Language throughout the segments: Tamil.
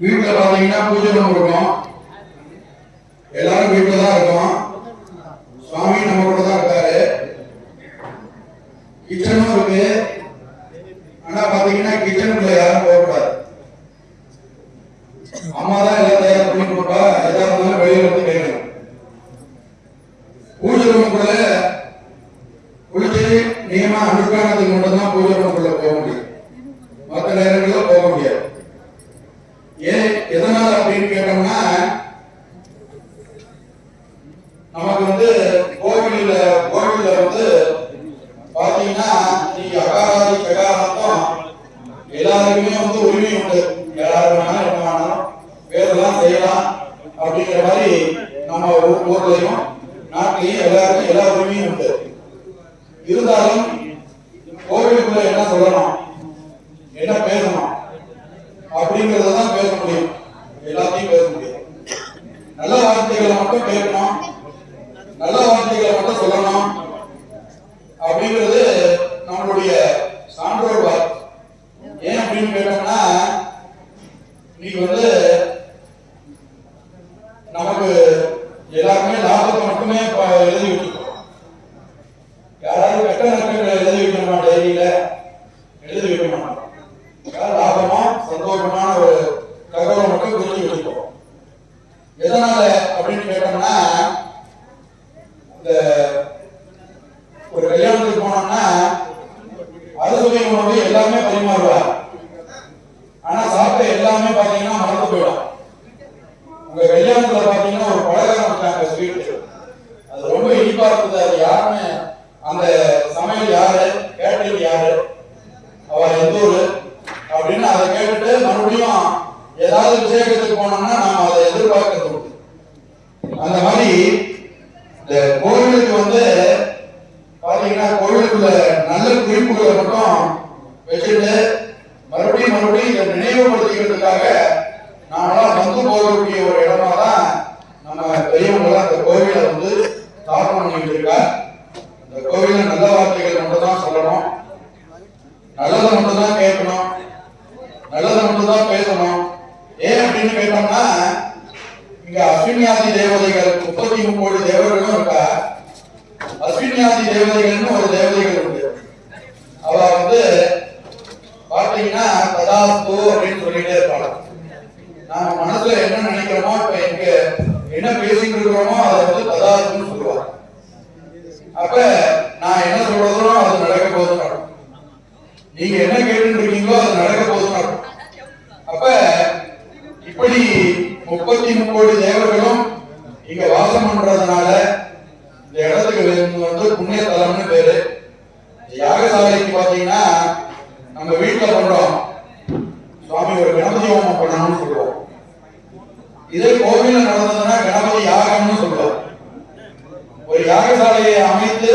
வீட்டுல பாத்தீங்கன்னா பூஜை ரூம் இருக்கும் எல்லாரும் வீட்டுல தான் இருக்கோம். சுவாமி நம்ம கூட தான் இருக்காரு. கிச்சனும் இருக்கு. ஆனா பாத்தீங்கன்னா கிச்சனுக்குள்ள யாரும் போகக்கூடாது அம்மா தான் எல்லாம் தயார் பண்ணி கொடுப்பா. எதா இருந்தாலும் வெளியில வந்து கேட்கணும் பூஜை ரூமுக்குள்ள குளிச்சு நியமா அனுஷ்டானத்துக்கு மட்டும்தான் பூஜை ரூமுக்குள்ள போக முடியும் மற்ற நேரங்களில் போக முடியாது ஏன் எதனால அப்படின்னு கேட்டோம்னா நமக்கு வந்து கோவில்ல கோவில்ல வந்து பாத்தீங்கன்னா நீங்க அகாராதி சகாராத்தம் எல்லாருக்குமே வந்து உரிமை உண்டு. எல்லாரும் வேணாலும் என்ன வேணாலும் வேறெல்லாம் செய்யலாம் அப்படிங்கிற மாதிரி நம்ம ஊர்லையும் நாட்டிலையும் எல்லாருக்கும் எல்லா உரிமையும் உண்டு. இருந்தாலும் கோவிலுக்குள்ள என்ன சொல்லணும்? என்ன பேசணும்? அப்படிங்கறத தான் பேச முடியும். எல்லாத்தையும் பேச முடியும். நல்ல வார்த்தைகளை மட்டும் கேட்கணும். நல்ல வார்த்தைகளை மட்டும் சொல்லணும் அப்படிங்கிறது நம்மளுடைய சான்றோர் வாக்கு ஏன் அப்படின்னு கேட்டோம்னா இன்னைக்கு வந்து நமக்கு எல்லாருமே லாபத்தை மட்டுமே ப- எழுதி வச்சுக்கோம் யாராவது கெட்ட நஷ்டங்களை எழுதி வைக்கணுமா எழுதி வைக்க மாட்டோம். லாபமா சந்தோஷமான ஒரு தகவலை மட்டும் குறித்து வச்சுக்கோம் எதனால அப்படின்னு கேட்டோம்னா இந்த ஒரு கல்யாணத்துக்கு போனோம்னா அறுசுவை உணவு எல்லாமே பரிமாறுவார் ஆனா சாப்பிட்ட எல்லாமே பாத்தீங்கன்னா மறந்து போயிடும். உங்க கல்யாணத்துல பாத்தீங்கன்னா ஒரு பலகாரம் வச்சாங்க ஸ்வீட் அது ரொம்ப இனிப்பா இருந்தது அது யாருன்னு அந்த சமையல் யாரு கேட்டரிங் யாரு அவ எந்த ஊரு அப்படின்னு அதை கேட்டுட்டு மறுபடியும் ஏதாவது விசேஷத்துக்கு போனோம்னா நாம அதை எதிர்பார்க்கறது உண்டு அந்த மாதிரி இந்த கோவிலுக்கு வந்து பாத்தீங்கன்னா கோவிலுக்குள்ள நல்ல குறிப்புகளை மட்டும் வச்சுட்டு மறுபடியும் மறுபடியும் இதை நினைவுபடுத்திக்கிறதுக்காக நாமெல்லாம் வந்து போகக்கூடிய ஒரு இடமா தான் நம்ம பெரியவங்களாம் அந்த கோவிலை வந்து ஸ்தாபனம் பண்ணிட்டு இருக்கா இந்த கோவில நல்ல வார்த்தைகள் மட்டும் தான் சொல்லணும். நல்லதை மட்டும் தான் கேட்கணும். நல்லதை மட்டும் தான் பேசணும். ஏன் அப்படின்னு கேட்டோம்னா இங்க அஸ்வினியாதி தேவதைகள் முப்பத்தி முக்கோடி தேவர்களும் இருக்கா அஸ்வினியாதி தேவதைகள்னு ஒரு தேவதைகள் உண்டு அவ வந்து பாத்தீங்கன்னா ததாஸ்து அப்படின்னு சொல்லிட்டே இருப்பாங்க. நாம மனசுல என்ன நினைக்கிறோமோ இப்ப எங்க என்ன பேசிட்டு இருக்கிறோமோ அதை வந்து ததாஸ்துன்னு சொல்லுவாங்க. அப்ப நான் என்ன சொல்றதோ அது நடக்க போகுதுன்னு அர்த்தம். நீங்க என்ன கேட்டுட்டு இருக்கீங்களோ அது நடக்க போகுதுன்னு அர்த்தம். அப்ப இப்படி முப்பத்தி முக்கோடி தேவர்களும் இங்க வாசம் பண்றதுனால இந்த இடத்துக்கு வந்து- வந்து புண்ணிய தலம்னு பேரு இந்த யாகசாலைக்கு பாத்தீங்கன்னா நம்ம வீட்டுல பண்றோம். சுவாமி ஒரு கணபதி ஹோமம் பண்ணணும்னு சொல்லுவோம் இதே கோவில நடந்ததுன்னா கணபதி யாகம்னு சொல்லுவோம் ஒரு யாகசாலையை அமைத்து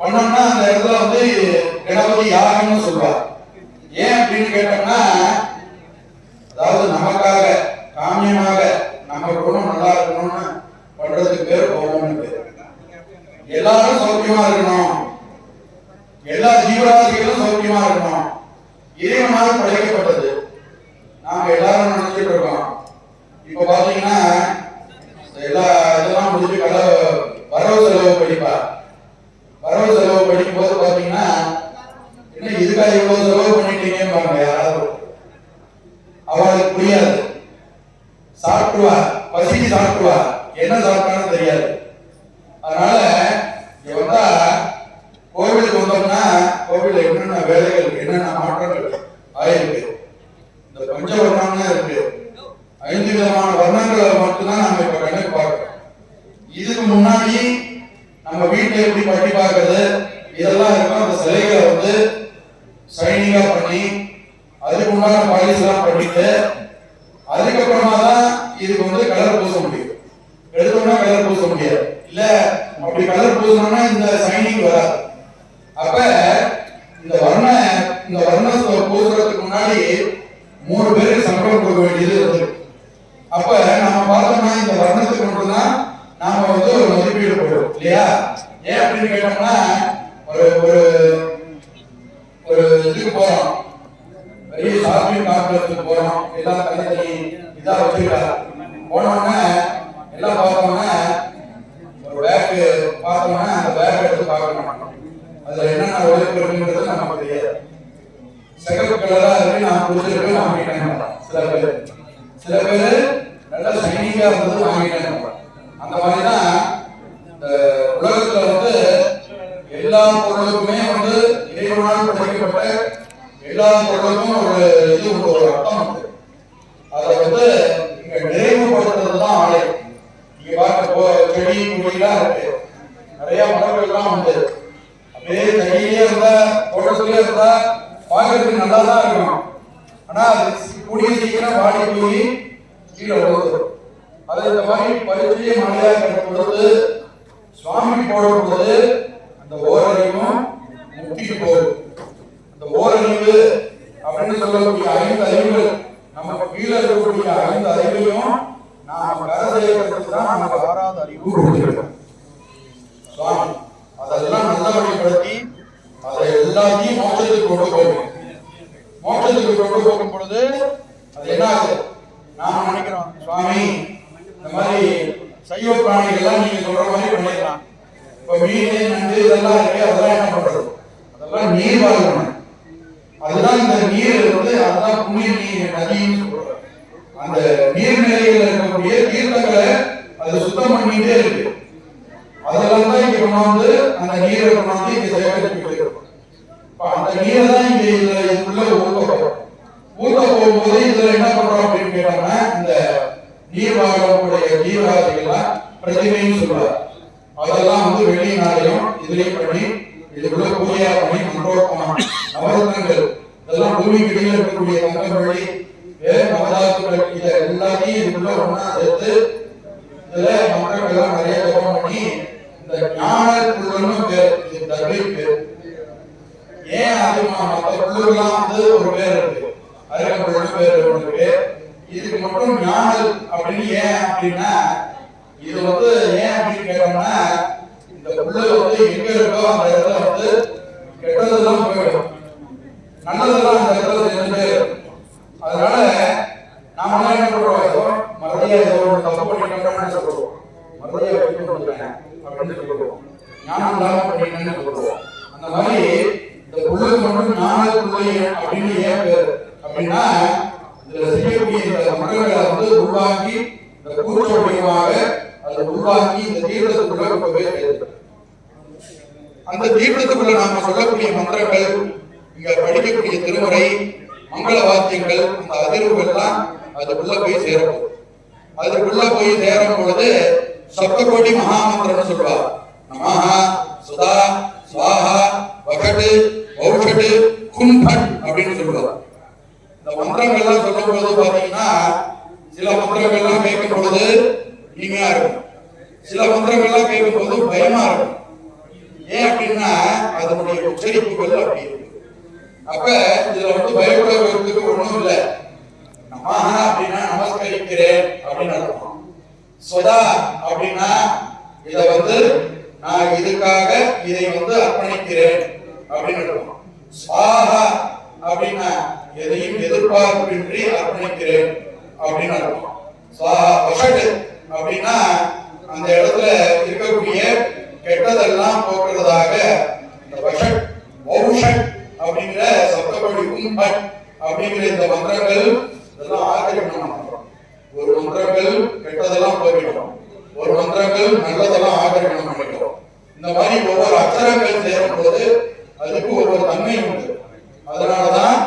பண்ணோம்னா அந்த இடத்துல வந்து கணபதி யாகம்னு சொல்லுவார் ஏன் அப்படின்னு கேட்டோம்னா அதாவது நமக்காக காமியமாக நம்ம குடும்பம் நல்லா இருக்கணும்னு பண்றதுக்கு பேர் ஹோமம்னு பேர் எல்லாரும் சௌக்கியமா இருக்கணும் எல்லா ஜீவராசிகளும் சௌக்கியமா இருக்கணும் இறைவனால் படைக்கப்பட்டது நாம எல்லாரும் நினைச்சிட்டு இருக்கோம் இப்ப பாத்தீங்கன்னா எல்லா இதெல்லாம் முடிஞ்சு கல வரவு செலவு படிப்பா வரவு செலவு படிக்கும் போது பாத்தீங்கன்னா என்ன இதுக்காக இவ்வளவு செலவு பண்ணிட்டீங்கன்னு பாருங்க யாராவது அவளுக்கு புரியாது சாப்பிடுவா பசிக்கு சாப்பிடுவா என்ன சாப்பிட்டாலும் தெரியாது அதனால இங்க வந்தா கோவிலுக்கு வந்தோம்னா கோவில்ல என்னென்ன என்னென்ன மாற்றங்கள்? ஆயிருக்கு இந்த பஞ்சவர்ணம்னு இருக்கு. ஐந்து விதமான வர்ணங்களை மட்டும்தான் நம்ம இப்ப கண்ணுக்கு பார்க்கிறோம். இதுக்கு முன்னாடி நம்ம வீட்டுல எப்படி பட்டி பார்க்கறது? இதெல்லாம் இருக்கும். அந்த சிலைகளை வந்து சைனிங்கா பண்ணி அதுக்கு உண்டான பாலிஸ் எல்லாம் பண்ணிட்டு அதுக்கப்புறமா தான் இதுக்கு வந்து கலர் பூச முடியும். எடுத்தோம்னா கலர் பூச முடியாது. இல்ல அப்படி கலர் பூசணும்னா இந்த ஷைனிங் வராது அப்ப இந்த வர்ண இந்த வர்ணத்தை பூசுறதுக்கு முன்னாடி மூணு பேருக்கு சம்பளம் கொடுக்க வேண்டியது இருக்கு அப்ப நம்ம பார்த்தோம்னா இந்த வர்ணத்துக்கு மட்டும்தான் நாம வந்து ஒரு மதிப்பீடு போடுறோம் இல்லையா ஏன் அப்படின்னு கேட்டோம்னா ஒரு ஒரு ஒரு இதுக்கு போறோம். பெரிய ஷாப்பிங் காம்ப்ளெக்ஸுக்கு போறோம். எல்லாம் தனித்தனி இதாக வச்சுக்கிட்டாங்க போனோடனே எல்லாம் பார்த்தோம்னா ஒரு பேக் பார்த்தோம்னா அந்த பேக் எடுத்து பார்க்க மாட்டோம். அதுல என்னென்ன உழைப்பு இருக்குன்றது நமக்கு தெரியாது. சிகப்பு கலரா இருக்கு நான் பிடிச்சிருக்கு வாங்கிட்டேன் சில பேர். சில பேர் நல்லா ஷைனிங்கா இருந்தது வாங்கிட்டேன் அந்த மாதிரி தான் இந்த உலகத்துல எல்லா பொருளுக்குமே வந்து இறைவனால் படைக்கப்பட்ட எல்லா பொருளுக்கும் ஒரு இது உண்டு ஒரு அர்த்தம் உண்டு. அதை வந்து இங்க நிறைவுபடுத்துறது தான் ஆலை இங்க பார்க்க போ செடி கொடிலாம் இருக்கு. நிறைய மரங்கள்லாம் உண்டு. அப்படியே கையிலே இருந்தா தோட்டத்திலே இருந்தா பார்க்கறதுக்கு நல்லா தான் இருக்கும். ஆனா அது கூடிய சீக்கிரம் வாடி போய் கீழே விழுது அதை இந்த மாதிரி பரிச்சய மலையாக கொடுத்து பொழுது சுவாமி போடும் அந்த ஓரறிவும் முக்கிட்டு போகுது அந்த ஓரறிவு அப்படின்னு சொல்லக்கூடிய ஐந்து அறிவுகள் நமக்கு கீழே இருக்கக்கூடிய ஐந்து அறிவையும் நாம் கரை நம்ம தான் நமக்கு ஆறாவது அறிவு கொடுத்திருக்கோம். அதெல்லாம் நல்லபடிப்படுத்தி அதை எல்லாத்தையும் மோட்சத்துக்கு கொண்டு போகும் மோட்சத்துக்கு கொண்டு போகும் பொழுது அது என்ன ஆகுது நான் நினைக்கிறோம் சுவாமி இந்த மாதிரி சைவ பிராணிகள்லாம் நீங்க சொல்ற மாதிரி பண்ணிடலாம். இப்ப மீன் நண்டு இதெல்லாம் இருக்கு அதெல்லாம் என்ன பண்றது? அதெல்லாம் நீர் வாழ்க்கணும் அதுதான் இந்த நீர் வந்து அதுதான் புண்ணிய நீர் நதின்னு சொல்றோம் அந்த நீர்நிலையில் இருக்கக்கூடிய தீர்த்தங்களை அது சுத்தம் பண்ணிட்டே இருக்கு. அதெல்லாம் தான் இங்க கொண்டாந்து அந்த நீரை கொண்டாந்து இங்க சேகரித்து வைக்கிறோம் இப்ப அந்த நீரை தான் இங்க இதுல இதுக்குள்ள ஊத்த போறோம். ஊத்த போகும்போது இதுல என்ன பண்றோம் அப்படின்னு கேட்டோம்னா இந்த நீர் வாகனங்களுடைய ஜீவராசிகள்லாம் பிரதிமைன்னு சொல்றாரு அதெல்லாம் வந்து வெளிநாளையும் இதுலயும் பண்ணி இதுக்குள்ள பூஜையா பண்ணி மண்டோத்தமம் நவரத்னங்கள் இதெல்லாம் பூமிக்கு இடையில இருக்கக்கூடிய தங்கம் வழி நவதாத்துக்கள் இதை எல்லாத்தையும் இதுக்குள்ள ஒன்னா சேர்த்து இதுல மக்கள் எல்லாம் நிறைய ஜபம் பண்ணி இந்த ஞான புல்லன்னு பேர் இது தக்லீப் பேர். ஏன் அது மற்ற குழுலாம் வந்து ஒரு பேர் இருக்கு. அருகம்புல்னு பேர் ஒன்று இருக்கு. இதுக்கு மட்டும் ஞானல் அப்படின்னு ஏன் அப்படின்னா இது வந்து ஏன் இந்த புல்லு வந்து எங்க இருக்கோ அந்த இடத்துல வந்து கெட்டதெல்லாம் போயிடும். நல்லதெல்லாம் அந்த இடத்துல இருந்து அதனால நாம என்ன பண்றோம்? மறுபடியும் ஏதோ ஒரு தப்பு பண்ணிட்டோம்னு சொல்லுவோம் மறுபடியும் வைக்கணும் சொல்றேன் அப்படின்னு சொல்லுவோம் ஞானம் இல்லாம பண்ணிட்டேன்னு சொல்லுவோம் அந்த மாதிரி இந்த புல்லுக்கு மட்டும் ஞான புள்ளை அப்படின்னு ஏன் பேர்? அப்படின்னா இதுல செய்யக்கூடிய இந்த வந்து உருவாக்கி இந்த கூச்சொடியமாக உருவாக்கி இந்த தீர்த்தத்துக்குள்ள கொண்டு போய் அந்த தீர்த்தத்துக்குள்ள நாம சொல்லக்கூடிய மந்திரங்கள் இங்க படிக்கக்கூடிய திருமுறை மங்கள வாத்தியங்கள் அந்த அதிர்வுகள் எல்லாம் அதுக்குள்ள போய் சேரும். அதுக்குள்ள போய் சேரும் பொழுது சப்தகோடி மகாமந்திரம்னு சொல்லுவார் நமஹ சுதா சுவாஹா வகடு ஔஷடு கும்பட் அப்படின்னு சொல்லுவார் இந்த மந்திரங்கள்லாம் சொல்லும் பொழுது பாத்தீங்கன்னா சில மந்திரங்கள்லாம் கேட்கும் பொழுது இனிமையா இருக்கும். சில மந்திரங்கள்லாம் கேட்கும் போது பயமா இருக்கும். ஏன் அப்படின்னா அதனுடைய உச்சரிப்புகள் அப்படி இருக்கு. அப்ப இதுல வந்து பயப்படுறதுக்கு ஒண்ணும் இல்லை. நமஹ அப்படின்னா நமஸ்கரிக்கிறேன் அப்படின்னு அர்த்தம். சுதா அப்படின்னா இதை வந்து நான் இதுக்காக இதை வந்து அர்ப்பணிக்கிறேன் அப்படின்னு அர்த்தம். ஸ்வாஹா அப்படின்னா எதையும் எதிர்பார்ப்பின்றி அர்ப்பணிக்கிறேன் அப்படின்னு அர்த்தம். ஸ்வாஹா அப்படின்னா அந்த இடத்துல இருக்கக்கூடிய கெட்டதெல்லாம் போக்குறதாக இந்த வஷட் ஔஷட் அப்படிங்கிற சப்தபடி உம்பட் அப்படிங்கிற இந்த மந்திரங்கள் இதெல்லாம் ஆக்கிரமணம் பண்றோம். ஒரு மந்திரங்கள் கெட்டதெல்லாம் போய்விடும் ஒரு மந்திரங்கள் நல்லதெல்லாம் ஆக்கிரமணம் பண்ணிடும். இந்த மாதிரி ஒவ்வொரு அக்ஷரங்கள் சேரும் போது அதுக்கு ஒவ்வொரு தன்மை உண்டு அதனாலதான்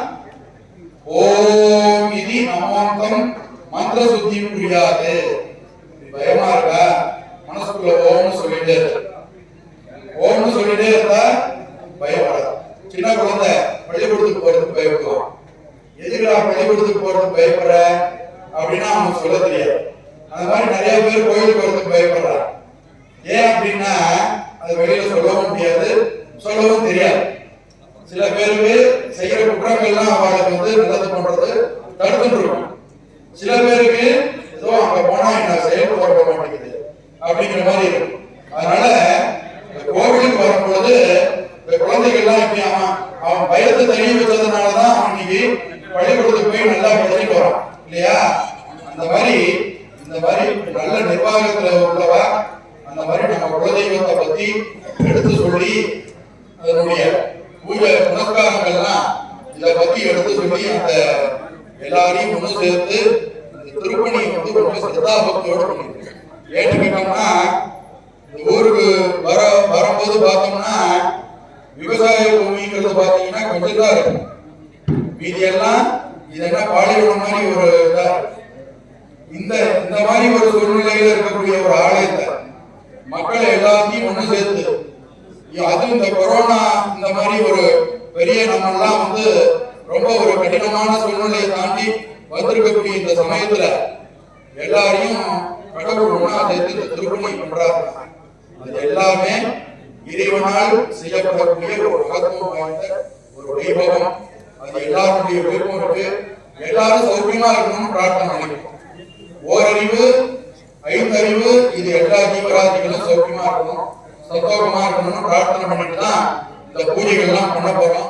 ஓம் இது நமோந்தம் மந்திர சுத்தி புரியாது பயமா இருக்கா மனசுக்குள்ள ஓம்னு சொல்லிட்டே இருக்கு ஓம்னு சொல்லிட்டே இருந்தா பயப்படாது சின்ன குழந்தை பள்ளிக்கூடத்துக்கு போறதுக்கு பயப்படுவோம் எதுக்குடா பள்ளிக்கூடத்துக்கு போறதுக்கு பயப்படுற? அப்படின்னா அவனுக்கு சொல்ல தெரியாது. அந்த மாதிரி நிறைய பேர் கோயிலுக்கு போறதுக்கு பயப்படுறாங்க. ஏன் அப்படின்னா அது வெளியில சொல்லவும் முடியாது சொல்லவும் தெரியாது. சில பேருக்கு செய்யற குற்றங்கள்லாம் அவளுக்கு வந்து நல்லது பண்றது தடுத்துட்டு இருக்கும் சில பேருக்கு ஏதோ அங்க போனா என்ன செயல்பட மாட்டேங்குது அப்படிங்கிற மாதிரி இருக்கும். அதனால இந்த கோவிலுக்கு வரும்பொழுது இந்த குழந்தைகள்லாம் இப்படி அவன் பயத்தை தெரிய வச்சதுனாலதான் அவன் இன்னைக்கு பள்ளிக்கூடத்துக்கு போய் நல்லா படிச்சுட்டு வரான். இல்லையா? அந்த மாதிரி இந்த மாதிரி நல்ல நிர்வாகத்துல உள்ளவா அந்த மாதிரி நம்ம குலதெய்வத்தை பத்தி எடுத்து சொல்லி அதனுடைய பூஜை புனஸ்காரங்கள்லாம் இதை பத்தி எடுத்து சொல்லி அந்த எல்லாரையும் ஒண்ணு சேர்த்து அந்த திருப்பணியை வந்து ரொம்ப சிரதாபக்தியோட பண்ணிருக்கு ஏற்றுக்கிட்டோம்னா ஊருக்கு வர வரும்போது பார்த்தோம்னா விவசாய பூமிங்கிறது பாத்தீங்கன்னா கொஞ்சம் தான் இருக்கும். மீதி எல்லாம் இது என்ன பாலைவனம் மாதிரி ஒரு இதா இந்த இந்த மாதிரி ஒரு சூழ்நிலையில இருக்கக்கூடிய ஒரு ஆலயத்தை மக்களை எல்லாத்தையும் ஒண்ணு சேர்த்து அதுவும் இந்த கொரோனா இந்த மாதிரி ஒரு பெரிய நம்ம எல்லாம் வந்து ரொம்ப ஒரு கடினமான சூழ்நிலையை தாண்டி வந்திருக்கக்கூடிய இந்த சமயத்துல எல்லாரையும் கடவுள் ஒண்ணா சேர்த்து இந்த திருப்பணி பண்றாங்க. அது எல்லாமே இறைவனால் செய்யப்படக்கூடிய ஒரு மகத்துவம் வாய்ந்த ஒரு வைபவம். அது எல்லாருடைய விருப்பம் இருக்கு எல்லாரும் சௌக்கியமா இருக்கணும்னு பிரார்த்தனை பண்ணிக்கிறோம் ஓரறிவு ஐந்தறிவு இது எல்லா ஜீவராசிகளும் சௌக்கியமா இருக்கணும் சந்தோஷமா இருக்கணும்னு பிரார்த்தனை பண்ணிட்டு தான் இந்த பூஜைகள்லாம் பண்ண போறோம்.